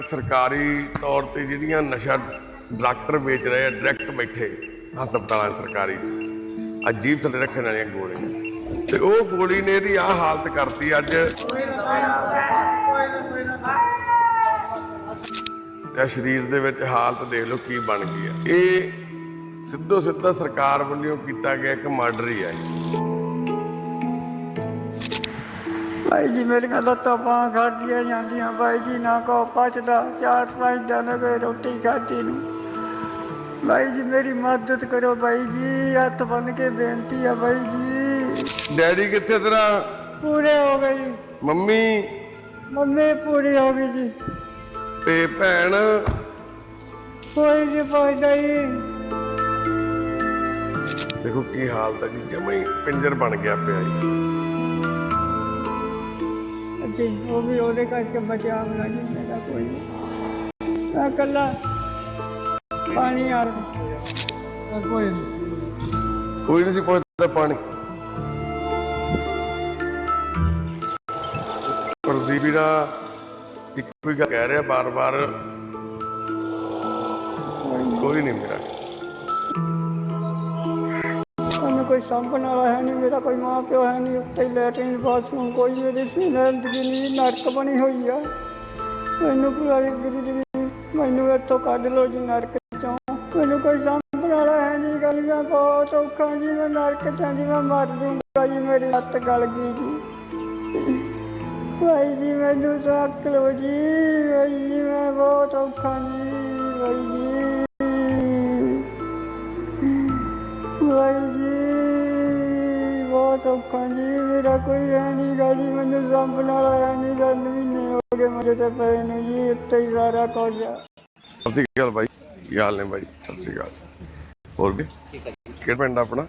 ਸਰਕਾਰੀ ਤੌਰ ਤੇ ਜਿਹੜੀਆਂ ਨਸ਼ਾ ਡਾਕਟਰ ਵੇਚ ਰਹੇ ਆ ਡਾਇਰੈਕਟ ਬੈਠੇ ਹਸਪਤਾਲਾਂ ਸਰਕਾਰੀ ਚ। ਅਜੀਬ ਥੱਲੇ ਰੱਖਣ ਵਾਲੀਆਂ ਗੋਲੀਆਂ। ਤੇ ਉਹ ਗੋਲੀ ਨੇ ਇਹਦੀ ਆਹ ਹਾਲਤ ਕਰਤੀ ਅੱਜ। ਤੇ ਸਰੀਰ ਦੇ ਵਿੱਚ ਹਾਲਤ ਦੇਖ ਲਓ ਕੀ ਬਣ ਗਈ ਹੈ ਇਹ ਸਿੱਧੋ ਸਿੱਧਾ ਸਰਕਾਰ ਵੱਲੋਂ ਕੀਤਾ ਗਿਆ ਇੱਕ ਮਰਡਰ ਹੀ ਹੈ ਭਾਈ ਜੀ ਮੇਰੀਆਂ ਲੱਤਾਂ ਬਾਹਾਂ ਖੜਦੀਆਂ ਜਾਂਦੀਆਂ ਭਾਈ ਜੀ ਨਾ ਕੋ ਪਚਦਾ ਚਾਰ ਪੰਜ ਦਿਨ ਹੋ ਗਏ ਰੋਟੀ ਖਾਧੀ ਨੂੰ ਭਾਈ ਜੀ ਮੇਰੀ ਮਦਦ ਕਰੋ ਭਾਈ ਜੀ ਹੱਥ ਬੰਨ ਕੇ ਬੇਨਤੀ ਆ ਭਾਈ ਜੀ ਡੈਡੀ ਕਿੱਥੇ ਤੇਰਾ ਪੂਰੇ ਹੋ ਗਏ ਜੀ ਮੰਮੀ ਮੰਮੀ ਪੂਰੀ ਹੋ ਗਈ ਜੀ ਤੇ ਭੈਣ ਕੋਈ ਨਹੀਂ ਪਹੁੰਚਦਾ ਜੀ ਦੇਖੋ ਕੀ ਹਾਲਤ ਹੈ ਜੀ ਜਮਾ ਹੀ ਪਿੰਜਰ ਬਣ ਗਿਆ ਪਿਆ ਜੀ ਅੱਗੇ ਉਹ ਵੀ ਉਹਦੇ ਕਰਕੇ ਬਚਿਆ ਹੋਣਾ ਜੀ ਮੇਰਾ ਕੋਈ ਨਹੀਂ। ਮੈਂ ਕੱਲਾ ਪਾਣੀ ਆ ਕੋਈ ਨਹੀਂ। ਕੋਈ ਨਹੀਂ ਸੀ ਪਹੁੰਚਦਾ ਪਾਣੀ। ਪ੍ਰਦੀਪ ਵੀਰਾ ਇੱਕੋ ਹੀ ਗੱਲ ਕਹਿ ਰਿਹਾ ਬਾਰ-ਬਾਰ। ਕੋਈ ਨਹੀਂ ਮੇਰਾ। ਕੋਈ ਸਾਂਭਣ ਵਾਲਾ ਹੈ ਨਹੀਂ, ਮੇਰਾ ਕੋਈ ਮਾਂ ਪਿਓ ਹੈ ਨਹੀਂ ਉੱਤੇ ਹੀ ਲੈਟਰਿਨ ਬਾਥਰੂਮ ਕੋਈ ਮੇਰੀ ਜ਼ਿੰਦਗੀ ਨਹੀਂ ਨਰਕ ਬਣੀ ਹੋਈ ਆ। ਮੈਨੂੰ ਪੂਰਾ ਗੁਰੂ ਦੀ, ਮੈਨੂੰ ਇੱਥੋਂ ਕੱਢ ਲਓ ਜੀ ਨਰਕ ਚੋਂ। ਮੈਨੂੰ ਕੋਈ ਸਾਂਭਣ ਵਾਲਾ ਹੈ ਨਹੀਂ ਗੱਲ ਮੈਂ ਬਹੁਤ ਔਖਾ ਜੀ, ਮੈਂ ਨਰਕ ਚ ਜੀ, ਮੈਂ ਮਰ ਦੂੰਗਾ ਜੀ, ਮੇਰੀ ਲੱਤ ਗਲ ਗਈ ਜੀ। ਭਾਈ ਜੀ, ਮੈਨੂੰ ਸਾਕ ਲਓ ਜੀ, ਭਾਈ ਜੀ, ਮੈਂ ਬਹੁਤ ਔਖਾ ਜੀ, ਭਾਈ ਜੀ। ਭਾਈ ਬਹੁਤ ਔਖਾ ਜੀ, ਮੇਰਾ ਕੋਈ ਹੈ ਨਹੀਂ ਗਾ ਜੀ, ਮੈਨੂੰ ਸੰਭਣ ਵਾਲਾ ਹੈ ਨਹੀਂ ਗਾ ਮਹੀਨੇ ਹੋ ਗਏ ਮੇਰੇ ਤੇ ਪਏ ਨੂੰ ਜੀ ਉੱਤੇ ਹੀ ਸਾਰਾ ਕੁਝ ਆ। ਸਤਿ ਸ਼੍ਰੀ ਅਕਾਲ ਬਾਈ, ਕੀ ਹਾਲ ਨੇ ਬਾਈ? ਸਤਿ ਸ਼੍ਰੀ ਅਕਾਲ। ਹੋਰ ਵੀ? ਕਿਹੜਾ ਪਿੰਡ ਆਪਣਾ?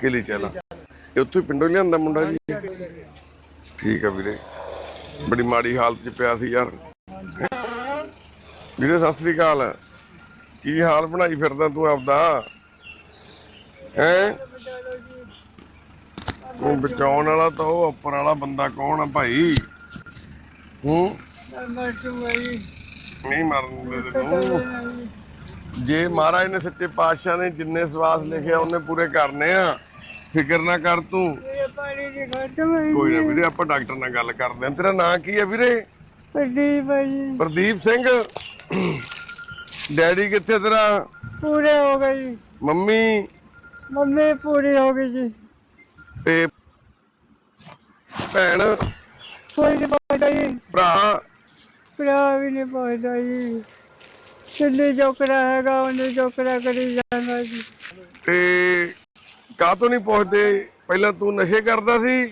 ਕਿਲੀ ਚਲਾ ਤੇ ਉੱਥੋਂ ਹੀ ਪਿੰਡੋਂ ਲਿਆਂਦਾ ਮੁੰਡਾ ਜੀ? ਠੀਕ ਆ ਵੀਰੇ। ਬੜੀ ਮਾੜੀ ਹਾਲਤ 'ਚ ਪਿਆ ਸੀ ਯਾਰ। ਵੀਰੇ, ਸਤਿ ਸ਼੍ਰੀ ਅਕਾਲ। ਕੀ ਹਾਲ ਬਣਾਈ ਫਿਰਦਾ ਤੂੰ ਆਪਦਾ? ਹੈ? ਉਹ ਬਚਾਉਣ ਵਾਲਾ ਤਾਂ ਉਹ ਉੱਪਰ ਵਾਲਾ ਬੰਦਾ ਕੌਣ ਆ ਭਾਈ? ਹੂੰ? ਨਹੀਂ ਮਰਨ ਦੇ ਤੈਨੂੰ ਜੇ ਮਹਾਰਾਜ ਨੇ ਸੱਚੇ ਪਾਤਸ਼ਾਹ ਨੇ ਜਿੰਨੇ ਸਵਾਸ ਲਿਖਿਆ ਉਹਨੇ ਪੂਰੇ ਕਰਨੇ ਆ। ਫਿਕਰ ਨਾ ਕਰ ਤੂੰ। ਕੋਈ ਨਾ ਵੀਰੇ ਆਪਾਂ ਡਾਕਟਰ ਨਾਲ ਗੱਲ ਕਰਦੇ ਆਂ। ਤੇਰਾ ਨਾਂ ਕੀ ਹੈ ਵੀਰੇ? ਪ੍ਰਦੀਪ ਭਾਈ ਪ੍ਰਦੀਪ ਸਿੰਘ। ਡੈਡੀ ਕਿੱਥੇ ਤੇਰਾ? ਪੂਰੇ ਹੋ ਗਏ ਮੰਮੀ? ਮੰਮੀ ਪੂਰੀ ਹੋ ਗਈ ਜੀ। ਭੈਣ। ਕੋਈ ਨਹੀਂ ਪਹੁੰਚਦਾ ਜੀ ਭਰਾ। ਭਰਾ ਵੀ ਨਹੀਂ ਪਹੁੰਚਦਾ ਜੀ ਕਿੰਨੇ ਜੋਕਰਾ ਹੈਗਾ ਉਹਨੇ ਜੋਕਰਾ ਕਰੀ ਜਾਂਦਾ ਜੀ ਤੇ ਕਾਹ ਤੋਂ ਨਹੀਂ ਪਹੁੰਚਦੇ? ਪਹਿਲਾਂ ਤੂੰ ਨਸ਼ੇ ਕਰਦਾ ਸੀ?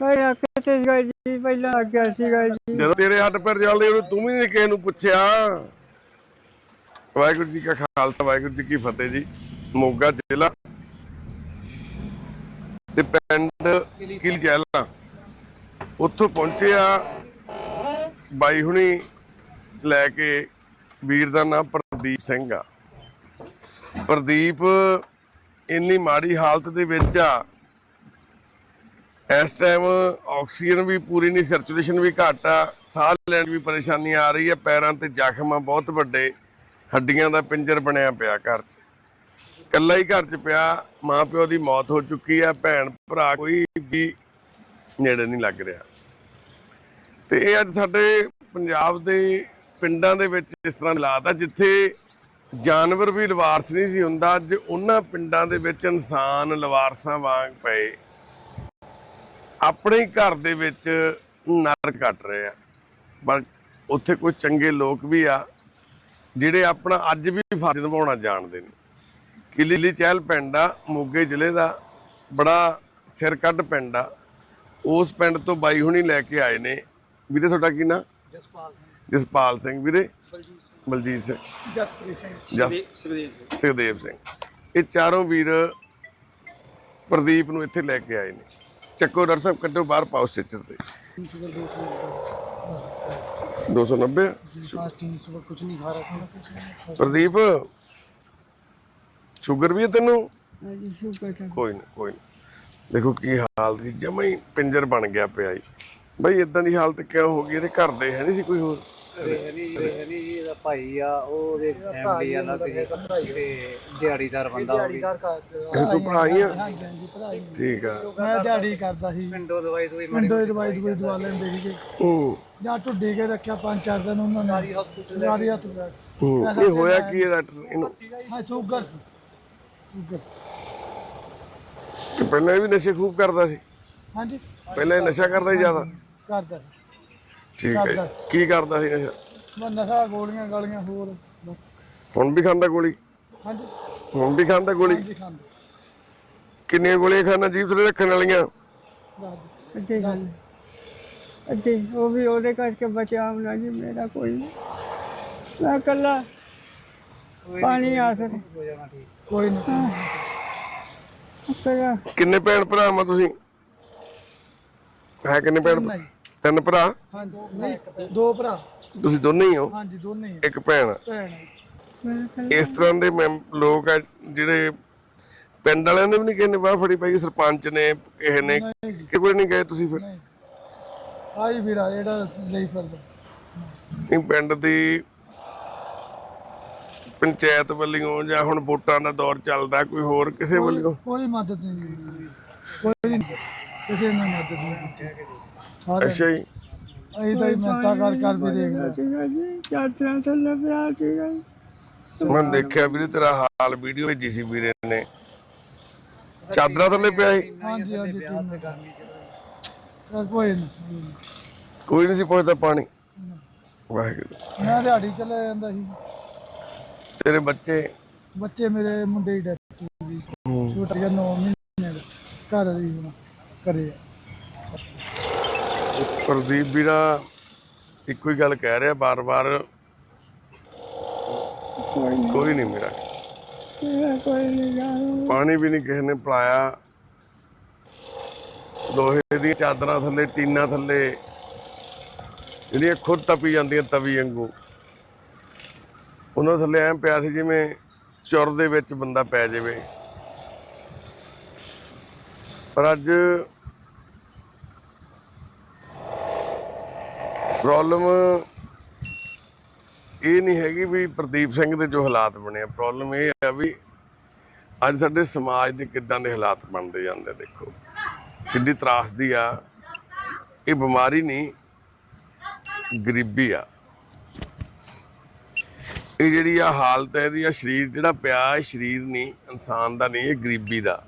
ਪਹਿਲਾਂ ਕਿੱਥੇ ਸੀਗਾ ਜੀ? ਪਹਿਲਾਂ ਅੱਗੇ ਸੀਗਾ ਜੀ। ਜਦੋਂ ਤੇਰੇ ਹੱਥ ਪੈਰ ਚੱਲਦੇ ਉਦੋਂ ਤੂੰ ਵੀ ਨਹੀਂ ਕਿਸੇ ਨੂੰ ਪੁੱਛਿਆ। ਵਾਹਿਗੁਰੂ ਜੀ ਕਾ ਖਾਲਸਾ ਵਾਹਿਗੁਰੂ ਜੀ ਕੀ ਫਤਿਹ ਜੀ। ਮੋਗਾ ਜ਼ਿਲ੍ਹਾ ਤੇ ਪਿੰਡ ਕਿਲਚੈਲਾ। ਉੱਥੋਂ ਪਹੁੰਚੇ ਆ। ਬਾਈ ਹੁਣੀ ਲੈ ਕੇ ਵੀਰ ਦਾ ਨਾਮ ਪ੍ਰਦੀਪ ਸਿੰਘ ਆ। ਪ੍ਰਦੀਪ ਇੰਨੀ ਮਾੜੀ ਹਾਲਤ ਦੇ ਵਿੱਚ ਆ। ਇਸ ਟਾਈਮ ਆਕਸੀਜਨ ਵੀ ਪੂਰੀ ਨਹੀਂ ਸਰਕੂਲੇਸ਼ਨ ਵੀ ਘੱਟ ਆ। ਸਾਹ ਲੈਣ ਵੀ ਪਰੇਸ਼ਾਨੀ ਆ ਰਹੀ ਹੈ ਪੈਰਾਂ ਤੇ ਜ਼ਖਮ ਆ ਬਹੁਤ ਵੱਡੇ। ਹੱਡੀਆਂ ਦਾ ਪਿੰਜਰ ਬਣਿਆ ਪਿਆ ਘਰ 'ਚ। ਇਕੱਲਾ ਹੀ ਘਰ 'ਚ ਪਿਆ। ਮਾਂ ਪਿਓ ਦੀ ਮੌਤ ਹੋ ਚੁੱਕੀ ਆ। ਭੈਣ ਭਰਾ ਕੋਈ ਵੀ ਨੇੜੇ ਨਹੀਂ ਲੱਗ ਰਿਹਾ। ਤੇ ਇਹ ਅੱਜ ਸਾਡੇ ਪੰਜਾਬ ਦੇ ਪਿੰਡਾਂ ਦੇ ਵਿੱਚ ਇਸ ਤਰ੍ਹਾਂ ਦੇ ਹਾਲਾਤ ਆ, ਜਿੱਥੇ ਜਾਨਵਰ ਵੀ ਲਵਾਰਸ ਨਹੀਂ ਸੀ ਹੁੰਦਾ, ਅੱਜ ਉਹਨਾਂ ਪਿੰਡਾਂ ਦੇ ਵਿੱਚ ਇਨਸਾਨ ਲਵਾਰਸਾਂ ਵਾਂਗ ਪਏ। ਆਪਣੇ ਘਰ ਦੇ ਵਿੱਚ ਨਰਕ ਕੱਟ ਰਹੇ ਆ ਪਰ ਉੱਥੇ ਕੋਈ ਚੰਗੇ ਲੋਕ ਵੀ ਆ, ਜਿਹੜੇ ਆਪਣਾ ਅੱਜ ਵੀ ਫਰਜ਼ ਨਿਭਾਉਣਾ ਜਾਣਦੇ ਨੇ। ਕਿਲੀ ਚਹਿਲ ਪਿੰਡ ਆ, ਮੋਗੇ ਜ਼ਿਲ੍ਹੇ ਦਾ ਬੜਾ ਸਿਰ ਕੱਢ ਪਿੰਡ ਆ। ਉਸ ਪਿੰਡ ਤੋਂ ਬਾਈ ਹੁਣੀ ਲੈ ਕੇ ਆਏ ਨੇ। ਵੀਰੇ ਤੁਹਾਡਾ ਕੀ ਨਾਮ ਜਸਪਾਲ ਸਿੰਘ। ਵੀਰੇ। ਬਲਜੀਤ ਸਿੰਘ। ਬਲਜੀਤ ਸਿੰਘ। ਇਹ ਚਾਰੋਂ ਵੀਰ ਪ੍ਰਦੀਪ ਨੂੰ ਇੱਥੇ ਲੈ ਕੇ ਆਏ ਨੇ। ਚੱਕੋ ਡਰ ਸਾਹਿਬ ਕੱਢੋ ਬਾਹਰ ਪਾਓ ਸਟੇਚਰ ਤੇ। 290 ਪ੍ਰਦੀਪ ਸ਼ੂਗਰ ਵੀ ਹੈ ਤੈਨੂੰ? ਕੋਈ ਨਾ ਕੋਈ ਨਾ। ਦੇਖੋ ਕੀ ਹਾਲ ਦੀ ਜਮਾ ਹੀ ਪਿੰਜਰ ਬਣ ਗਿਆ ਪਿਆ ਜੀ। ਬਈ ਇਦਾਂ ਦੀ ਹਾਲਤ ਕਿਉਂ ਹੋ ਗਈ? ਇਹਦੇ ਘਰ ਦੇ ਹੈ ਨਹੀਂ ਸੀ ਕੋਈ ਹੋਰ? ਭਾਈ ਆ ਉਹਦੇ ਫੈਮਿਲੀ ਅਲੱਗ ਜੀ ਤੇ ਦਿਹਾੜੀਦਾਰ ਬੰਦਾ ਉਹ ਵੀ। ਇਹ ਤੂੰ ਭਰਾਈ ਆ। ਹਾਂਜੀ ਹਾਂਜੀ ਭਰਾ ਜੀ ਠੀਕ ਆ। ਮੈਂ ਦਿਹਾੜੀ ਕਰਦਾ ਸੀ। ਪਿੰਡੋਂ ਦਵਾਈ ਦਵਾਈ ਮਾੜੀ ਪਿੰਡੋਂ ਹੀ ਦਵਾਈ ਦਵਾਈ ਦਵਾ ਲੈਂਦੇ ਸੀਗੇ। ਹੂੰ। ਜਾਂ ਢੁੱਡੀ ਕੇ ਰੱਖਿਆ ਪੰਜ ਚਾਰ ਦਿਨ ਉਹਨਾਂ ਨੇ। ਸਰਕਾਰੀ ਹੱਥ ਪਿਆ ਹੂੰ। ਇਹ ਹੋਇਆ ਕੀ ਹੈ ਡਾਕਟਰ? ਇਹਨੂੰ ਹਾਂ ਸ਼ੂਗਰ ਸ਼ੂਗਰ। ਤੇ ਪਹਿਲਾਂ ਇਹ ਵੀ ਨਸ਼ੇ ਖੂਬ ਕਰਦਾ ਸੀ। ਹਾਂਜੀ। ਪਹਿਲਾਂ ਇਹ ਨਸ਼ਾ ਕਰਦਾ ਹੀ ਜ਼ਿਆਦਾ। ਕਰਦਾ ਸੀ। ਠੀਕ ਹੈ ਜੀ। ਕੀ ਕਰਦਾ ਸੀ ਨਸ਼ਾ? ਮੈਂ ਨਸ਼ਾ ਗੋਲੀਆਂ ਗਾਲੀਆਂ ਹੋਰ ਬਸ। ਹੁਣ ਵੀ ਖਾਂਦਾ ਗੋਲੀ? ਹਾਂਜੀ। ਹੁਣ ਵੀ ਖਾਂਦਾ ਗੋਲੀ? ਹਾਂਜੀ ਖਾਂਦਾ। ਕਿੰਨੀਆਂ ਗੋਲੀਆਂ ਖਾਣਾ ਜੀਭ ਥਲੇ ਰੱਖਣ ਵਾਲੀਆਂ? ਦੱਸ। ਅੱਧੇ ਗੱਲ ਅੱਧੇ। ਉਹ ਵੀ ਉਹਦੇ ਕਰਕੇ ਬਚਿਆ ਹੋਣਾ ਜੀ ਮੇਰਾ ਕੋਈ ਨਹੀਂ। ਮੈਂ ਇਕੱਲਾ। ਪਾਣੀ ਆਸਰੇ ਹੋ ਜਾਣਾ ਠੀਕ ਕੋਈ ਨਹੀਂ ਕਿੰਨੇ ਭੈਣ ਭਰਾ ਮਾ ਤੁਸੀਂ? ਹੈ ਕਿੰਨੇ ਭੈਣ ਤਿੰਨ ਭਰਾ? ਹਾਂਜੀ ਨਹੀਂ ਦੋ ਭਰਾ। ਤੁਸੀਂ ਦੋਨੇ ਹੀ ਹੋ? ਹਾਂਜੀ ਦੋਨੇ ਹੀ ਆ। ਇੱਕ ਭੈਣ ਭੈਣ ਇਸ ਤਰ੍ਹਾਂ ਦੇ ਮੈਂਬ- ਲੋਕ ਆ ਜਿਹੜੇ ਪਿੰਡ ਵਾਲਿਆਂ ਨੇ ਵੀ ਨਹੀਂ ਕਿਸੇ ਨੇ ਬਾਹ ਫੜੀ ਪਈ ਸਰਪੰਚ ਨੇ ਕਿਸੇ ਨੇ। ਕਿ ਕੋਈ ਨਹੀਂ ਗਏ ਤੁਸੀਂ ਫਿਰ? ਆਈ ਵੀਰਾ ਜਿਹੜਾ ਲਈ ਫਿਰਦਾ। ਨਹੀਂ ਪਿੰਡ ਦੀ ਪੰਚਾਇਤ ਵੱਲੋਂ ਜਾਂ ਹੁਣ ਵੋਟਾਂ ਦਾ ਦੌਰ ਚੱਲਦਾ ਕੋਈ ਹੋਰ ਕਿਸੇ ਵੱਲੋਂ? ਕੋਈ ਮਦਦ ਨਹੀਂ ਮਿਲੀ। ਕੋਈ ਨਹੀਂ ਕਿਸੇ ਨੇ ਮਦਦ ਨਹੀਂ ਕੀਤੀ। ਸਾਰੇ ਅੱਛਾ ਜੀ। ਅਸੀਂ ਤਾਂ ਮਿਹਨਤਾਂ ਕਰ ਕਰ ਵੀ ਦੇਖ ਲਏ ਸੀਗਾ ਜੀ ਚਾਤਰਾ ਥੱਲੇ ਪਿਆ ਸੀਗਾ ਜੀ। ਮੈਂ ਦੇਖਿਆ ਵੀਰੇ ਤੇਰਾ ਹਾਲ ਵੀਡੀਓ ਭੇਜੀ ਸੀ ਵੀਰੇ ਨੇ। ਚਾਦਰਾਂ ਥੱਲੇ ਪਿਆ ਸੀ? ਹਾਂਜੀ ਹਾਂਜੀ ਟੀਮ ਚਲ ਕੋਈ ਨਹੀਂ। ਕੋਈ ਨਹੀਂ ਸੀ ਪੁੱਛਦਾ ਪਾਣੀ? ਵਾਹਿਗੁਰੂ। ਮੈਂ ਦਿਹਾੜੀ ਚਲੇ ਜਾਂਦਾ ਸੀ। ਤੇਰੇ ਬੱਚੇ? ਬੱਚੇ ਮੇਰੇ ਮੁੰਡੇ ਦੀ ਡੈਥ ਹੋ ਗਈ। ਛੋਟਾ ਜਿਹਾ 9 ਮਹੀਨੇ ਦਾ। ਘਰ ਰਹੀ ਹੁਣ ਕਰੇ ਪ੍ਰਦੀਪ ਵੀਰਾ ਇੱਕੋ ਹੀ ਗੱਲ ਕਹਿ ਰਿਹਾ ਬਾਰ-ਬਾਰ ਕੋਈ ਨਹੀਂ ਕੋਈ ਨਹੀਂ ਮੇਰਾ। ਕੋਈ ਨਹੀਂ ਜਾਣੂ ਪਾਣੀ ਵੀ ਨਹੀਂ ਕਿਸੇ ਨੇ ਪਿਲਾਇਆ। ਲੋਹੇ ਦੀਆਂ ਚਾਦਰਾਂ ਥੱਲੇ ਟੀਨਾਂ ਥੱਲੇ। ਜਿਹੜੀਆਂ ਖੁਦ ਤਪੀ ਜਾਂਦੀਆਂ ਤਵੀ ਵਾਂਗੂ। ਉਹਨਾਂ ਥੱਲੇ ਐਂ ਪਿਆ ਸੀ ਜਿਵੇਂ ਚੁਰ ਦੇ ਵਿੱਚ ਬੰਦਾ ਪੈ ਜਾਵੇ। ਪਰ ਅੱਜ ਪ੍ਰੋਬਲਮ ਇਹ ਨਹੀਂ ਹੈਗੀ ਵੀ ਪ੍ਰਦੀਪ ਸਿੰਘ ਦੇ ਜੋ ਹਾਲਾਤ ਬਣੇ ਆ। ਪ੍ਰੋਬਲਮ ਇਹ ਆ ਵੀ ਅੱਜ ਸਾਡੇ ਸਮਾਜ ਦੇ ਕਿੱਦਾਂ ਦੇ ਹਾਲਾਤ ਬਣਦੇ ਜਾਂਦੇ ਦੇਖੋ। ਕਿੰਨੀ ਤਰਾਸਦੀ ਆ। ਇਹ ਬਿਮਾਰੀ ਨਹੀਂ, ਗਰੀਬੀ ਆ। ਇਹ ਜਿਹੜੀ ਆ ਹਾਲਤ ਹੈ, ਇਹਦੀ ਆ ਸਰੀਰ, ਜਿਹੜਾ ਪਿਆ ਇਹ ਸਰੀਰ ਨਹੀਂ, ਇਨਸਾਨ ਦਾ ਨਹੀਂ, ਇਹ ਗਰੀਬੀ ਦਾ।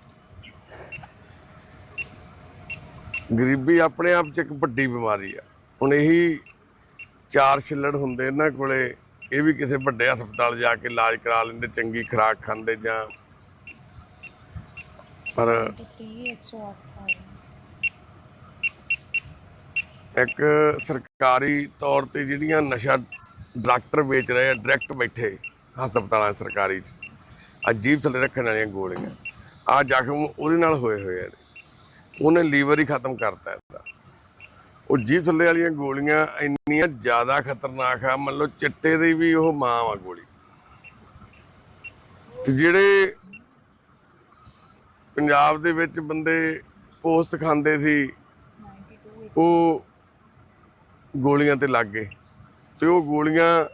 ਗਰੀਬੀ ਆਪਣੇ ਆਪ ਚ ਇੱਕ ਵੱਡੀ ਬਿਮਾਰੀ ਆ। ਹੁਣ ਇਹੀ ਚਾਰ ਛਿੱਲੜ ਹੁੰਦੇ ਇਹਨਾਂ ਕੋਲੇ, ਇਹ ਵੀ ਕਿਸੇ ਵੱਡੇ ਹਸਪਤਾਲ ਜਾ ਕੇ ਇਲਾਜ ਕਰਾ ਲੈਂਦੇ, ਚੰਗੀ ਖੁਰਾਕ ਖਾਂਦੇ ਜਾਂ ਪਰ ਇੱਕ ਸਰਕਾਰੀ ਤੌਰ ਤੇ ਜਿਹੜੀਆਂ ਨਸ਼ਾ ਡਾਕਟਰ ਵੇਚ ਰਹੇ ਆ, ਡਾਇਰੈਕਟ ਬੈਠੇ ਹਸਪਤਾਲਾਂ, ਸਰਕਾਰੀ ਚ। ਅਜੀਬ ਥੱਲੇ ਰੱਖਣ ਵਾਲੀਆਂ ਗੋਲੀਆਂ। ਆ ਜ਼ਖਮ ਉਹਦੇ ਨਾਲ ਹੋਏ ਹੋਏ ਆ ਉਹਨੇ ਲੀਵਰ ਹੀ ਖਤਮ ਕਰਤਾ ਇਹਦਾ। ਉਹ ਜੀਭ ਥੱਲੇ ਵਾਲੀਆਂ ਗੋਲੀਆਂ ਇੰਨੀਆਂ ਜ਼ਿਆਦਾ ਖਤਰਨਾਕ ਆ, ਮੰਨ ਲਓ ਚਿੱਟੇ ਦੀ ਵੀ ਉਹ ਮਾਂ ਆ ਗੋਲੀ। ਤੇ ਜਿਹੜੇ ਪੰਜਾਬ ਦੇ ਵਿੱਚ ਬੰਦੇ ਪੋਸਟ ਖਾਂਦੇ ਸੀ, ਉਹ ਗੋਲੀਆਂ ਤੇ ਲੱਗ ਗਏ। ਤੇ ਉਹ ਗੋਲੀਆਂ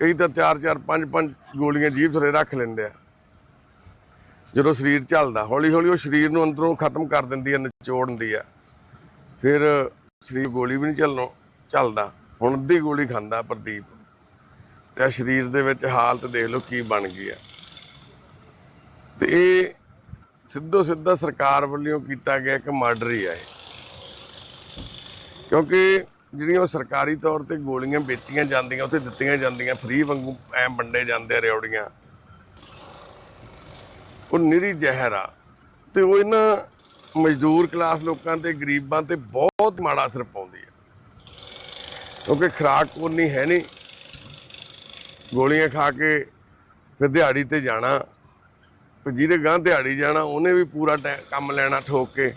ਕਈ ਤਾਂ 4 4 5 5 ਗੋਲੀਆਂ ਜੀਭ ਥੱਲੇ ਰੱਖ ਲੈਂਦੇ ਆ। ਜਦੋਂ ਸਰੀਰ ਚੱਲਦਾ ਹੌਲੀ ਹੌਲੀ ਉਹ ਸਰੀਰ ਨੂੰ ਅੰਦਰੋਂ ਖਤਮ ਕਰ ਦਿੰਦੀ ਹੈ ਨਿਚੋੜ ਦਿੰਦੀ ਆ। ਫਿਰ ਸਰੀਰ ਗੋਲੀ ਵੀ ਨਹੀਂ ਚੱਲਣੋਂ ਚੱਲਦਾ ਹੁਣ ਅੱਧੀ ਗੋਲੀ ਖਾਂਦਾ ਪ੍ਰਦੀਪ। ਤੇ ਸਰੀਰ ਦੇ ਵਿੱਚ ਹਾਲਤ ਦੇਖ ਲਓ ਕੀ ਬਣ ਗਈ ਆ। ਤੇ ਇਹ ਸਿੱਧੋ ਸਿੱਧਾ ਸਰਕਾਰ ਵੱਲੋਂ ਕੀਤਾ ਗਿਆ ਇੱਕ ਮਰਡਰ ਹੀ ਆ ਇਹ। ਕਿਉਂਕਿ ਜਿਹੜੀਆਂ ਉਹ ਸਰਕਾਰੀ ਤੌਰ ਤੇ ਗੋਲੀਆਂ ਵੇਚੀਆਂ ਜਾਂਦੀਆਂ, ਉੱਥੇ ਦਿੱਤੀਆਂ ਜਾਂਦੀਆਂ, ਫ੍ਰੀ ਵਾਂਗੂ ਐ ਵੰਡੇ ਜਾਂਦੇ ਆ ਰਿਓੜੀਆਂ। ਉਹ ਨਿਰੀ ਜ਼ਹਿਰ ਆ। ਤੇ ਉਹ ਇਹਨਾਂ ਮਜ਼ਦੂਰ ਕਲਾਸ ਲੋਕਾਂ ਤੇ, ਗਰੀਬਾਂ ਤੇ ਬਹੁਤ ਮਾੜਾ ਅਸਰ ਪਾਉਂਦੀ ਹੈ ਕਿਉਂਕਿ ਖੁਰਾਕ ਉਨੀ ਹੈ ਨਹੀਂ। ਗੋਲੀਆਂ ਖਾ ਕੇ ਫਿਰ ਦਿਹਾੜੀ ਤੇ ਜਾਣਾ ਫਿਰ ਜਿਹਦੇ ਗਾਂ ਦਿਹਾੜੀ ਜਾਣਾ, ਉਹਨੇ ਵੀ ਪੂਰਾ ਟੈ- ਕੰਮ ਲੈਣਾ ਠੋਕ ਕੇ।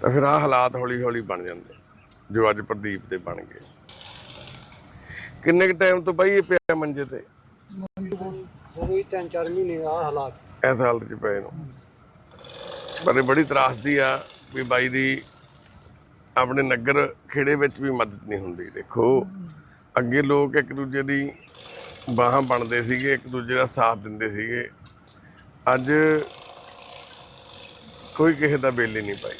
ਤਾਂ ਫਿਰ ਆਹ ਹਾਲਾਤ ਹੌਲੀ ਹੌਲੀ ਬਣ ਜਾਂਦੇ ਜੋ ਅੱਜ ਪ੍ਰਦੀਪ ਦੇ ਬਣ ਗਏ। ਕਿੰਨੇ ਕ ਟਾਈਮ ਤੋਂ ਬਾਈ ਇਹ ਪਿਆ ਮੰਜੇ ਤੇ? ਹੋ ਗਈ 3-4 ਮਹੀਨੇ ਆ ਹਾਲਾਤ। ਇਸ ਹਾਲਤ 'ਚ ਪਏ ਨੂੰ। ਪਰ ਇਹ ਬੜੀ ਤਰਾਸਦੀ ਆ ਵੀ ਬਾਈ ਦੀ ਆਪਣੇ ਨਗਰ ਖੇੜੇ ਵਿੱਚ ਵੀ ਮਦਦ ਨਹੀਂ ਹੁੰਦੀ। ਦੇਖੋ ਅੱਗੇ ਲੋਕ ਇੱਕ ਦੂਜੇ ਦੀ ਬਾਹਾਂ ਬਣਦੇ ਸੀਗੇ ਇੱਕ ਦੂਜੇ ਦਾ ਸਾਥ ਦਿੰਦੇ ਸੀਗੇ। ਅੱਜ ਕੋਈ ਕਿਸੇ ਦਾ ਬੇਲੀ ਨਹੀਂ ਪਾਈ।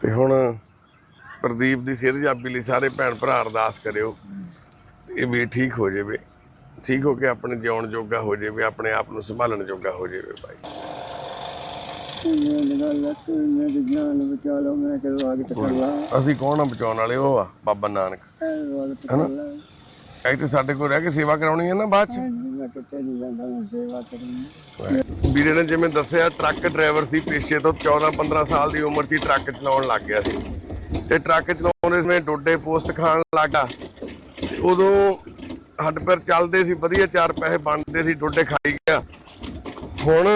ਤੇ ਹੁਣ ਪ੍ਰਦੀਪ ਦੀ ਸਿਹਤ ਜਾਬੀ ਲਈ ਸਾਰੇ ਭੈਣ ਭਰਾ ਅਰਦਾਸ ਕਰਿਓ ਇਹ ਵੀ ਠੀਕ ਹੋ ਜਾਵੇ ਠੀਕ ਹੋ ਕੇ ਆਪਣੇ ਜਿਉਣ ਜੋਗਾ ਹੋ ਜਾਵੇ ਆਪਣੇ ਆਪ ਨੂੰ ਸੰਭਾਲਣ ਜੋਗਾ ਹੋ ਜਾਵੇ ਭਾਈ। ਅਸੀਂ ਕੌਣ ਆ ਬਚਾਉਣ ਵਾਲੇ? ਉਹ ਆ ਬਾਬਾ ਨਾਨਕ। ਲਾ ਇੱਥੇ ਸਾਡੇ ਕੋਲ ਰਹਿ ਕੇ ਸੇਵਾ ਕਰਾਉਣੀ ਹੈ ਨਾ ਬਾਅਦ ਚ? ਮੈਂ ਕਿਤੇ ਨਹੀਂ ਜਾਂਦਾ ਮੈਂ ਸੇਵਾ ਕਰੂੰਗੀ ਵੀਰੇ ਨੇ ਜਿਵੇਂ ਦੱਸਿਆ, ਟਰੱਕ ਡਰਾਈਵਰ ਸੀ, ਪੇਸ਼ੇ ਤੋਂ 14 15 ਸਾਲ ਦੀ ਉਮਰ 'ਚ ਟਰੱਕ ਚਲਾਉਣ ਲੱਗ ਗਿਆ ਸੀ। ਤੇ ਟਰੱਕ ਚਲਾਉਂਦੇ ਸਮੇਂ ਡੋਡੇ ਪੋਸਟ ਖਾਣ ਲੱਗਾ। ਤੇ ਉਦੋਂ ਹੱਡ ਪੈਰ ਚੱਲਦੇ ਸੀ, ਵਧੀਆ ਚਾਰ ਪੈਸੇ ਬਣਦੇ ਸੀ, ਡੋਡੇ ਖਾਈ ਗਿਆ। ਹੁਣ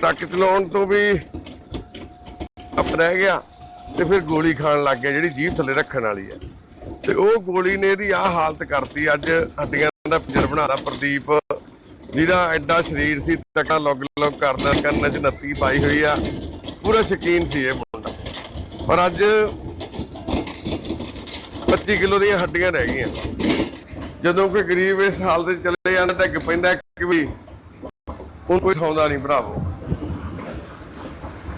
ਟਰੱਕ ਚਲਾਉਣ ਤੋਂ ਵੀ ਅਪ ਰਹਿ ਗਿਆ ਤੇ ਫਿਰ ਗੋਲੀ ਖਾਣ ਲੱਗ ਗਿਆ, ਜਿਹੜੀ ਜੀਭ ਥੱਲੇ ਰੱਖਣ ਵਾਲੀ ਹੈ। ਤੇ ਉਹ ਗੋਲੀ ਨੇ ਇਹਦੀ ਆ ਹਾਲਤ ਕਰਤੀ। ਅੱਜ ਹੱਡੀਆਂ ਦਾ ਪਿੰਜਰ ਬਣਾਦਾ ਪ੍ਰਦੀਪ, ਜਿਹਦਾ ਐਡਾ ਸਰੀਰ ਸੀ ਤਕੜਾ ਲੁੱਗ ਲੁੱਗ ਕਰਦਾ ਕੰਨ 'ਚ ਨੱਤੀ ਪਾਈ ਹੋਈ ਆ। ਪੂਰਾ ਸ਼ਕੀਨ ਸੀ ਇਹ ਮੁੰਡਾ। ਪਰ ਅੱਜ 25 ਕਿਲੋ ਦੀਆਂ ਹੱਡੀਆਂ ਰਹਿ ਗਈਆਂ। ਜਦੋਂ ਕੋਈ ਗਰੀਬ ਇਸ ਹਾਲਤ 'ਚ ਚਲੇ ਜਾਂਦਾ ਡਿੱਗ ਪੈਂਦਾ ਕਿ ਵੀ ਹੁਣ ਕੋਈ ਸੌਂਦਾ ਨਹੀਂ ਭਰਾਵੋ।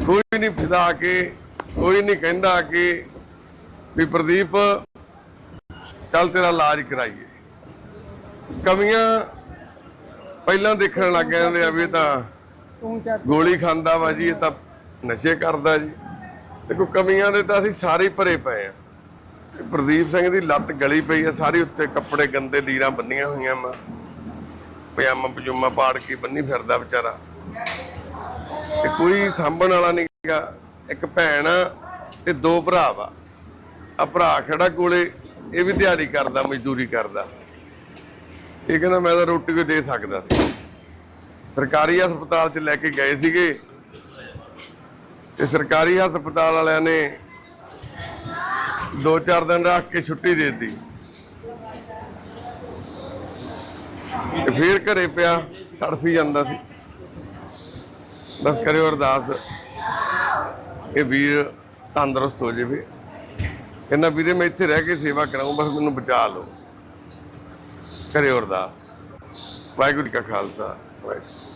ਕੋਈ ਨਹੀਂ ਫਿਦਾ ਕੇ, ਕੋਈ ਨਹੀਂ ਕਹਿੰਦਾ ਕਿ ਵੀ ਪ੍ਰਦੀਪ ਚੱਲ ਤੇਰਾ ਇਲਾਜ ਕਰਾਈਏ। ਕਮੀਆਂ ਪਹਿਲਾਂ ਦੇਖਣ ਲੱਗ ਜਾਂਦੇ ਆ ਵੀ ਇਹ ਤਾਂ ਗੋਲੀ ਖਾਂਦਾ ਵਾ ਜੀ ਇਹ ਤਾਂ ਨਸ਼ੇ ਕਰਦਾ ਜੀ। ਕੋਈ ਕਮੀਆਂ ਦੇ ਤਾਂ ਅਸੀਂ ਸਾਰੇ ਭਰੇ ਪਏ ਆ। ਤੇ ਪ੍ਰਦੀਪ ਸਿੰਘ ਦੀ ਲੱਤ ਗਲੀ ਪਈ ਆ ਸਾਰੀ ਉੱਤੇ ਕੱਪੜੇ ਗੰਦੇ ਲੀਰਾਂ ਬੰਨੀਆਂ ਹੋਈਆਂ ਵਾ। ਪਜਾਮਾ ਪਜੂਮਾ ਪਾੜ ਕੇ ਬੰਨੀ ਫਿਰਦਾ ਵਿਚਾਰਾ। ਤੇ ਕੋਈ ਸਾਂਭਣ ਵਾਲਾ ਨਹੀਂਗਾ ਇੱਕ ਭੈਣ ਆ ਤੇ ਦੋ ਭਰਾ ਵਾ। ਆ ਭਰਾ ਖੜਾ ਕੋਲੇ ਇਹ ਵੀ ਦਿਹਾੜੀ ਕਰਦਾ, ਮਜ਼ਦੂਰੀ ਕਰਦਾ। ਇਹ ਕਹਿੰਦਾ, ਮੈਂ ਤਾਂ ਰੋਟੀ ਕੋਈ ਦੇ ਸਕਦਾ ਸੀ। ਸਰਕਾਰੀ ਹਸਪਤਾਲ 'ਚ ਲੈ ਕੇ ਗਏ ਸੀਗੇ। ਤੇ ਸਰਕਾਰੀ ਹਸਪਤਾਲ ਵਾਲਿਆਂ ਨੇ ਦੋ ਚਾਰ ਦਿਨ ਰੱਖ ਕੇ ਛੁੱਟੀ ਦੇ ਦਿੱਤੀ। ਤੇ ਫੇਰ ਘਰੇ ਪਿਆ, ਤੜਫੀ ਜਾਂਦਾ ਸੀ। ਬਸ ਕਰਿਓ ਅਰਦਾਸ, ਇਹ ਵੀਰ ਤੰਦਰੁਸਤ ਹੋ ਜਾਵੇ। ਕਹਿੰਦਾ, ਵੀਰੇ, ਮੈਂ ਇੱਥੇ ਰਹਿ ਕੇ ਸੇਵਾ ਕਰਾਉਂ ਬਸ ਮੈਨੂੰ ਬਚਾ ਲਓ। ਕਰਿਓ ਅਰਦਾਸ। ਵਾਹਿਗੁਰੂ ਜੀ ਕਾ ਖਾਲਸਾ, ਵਾਹਿਗੁਰੂ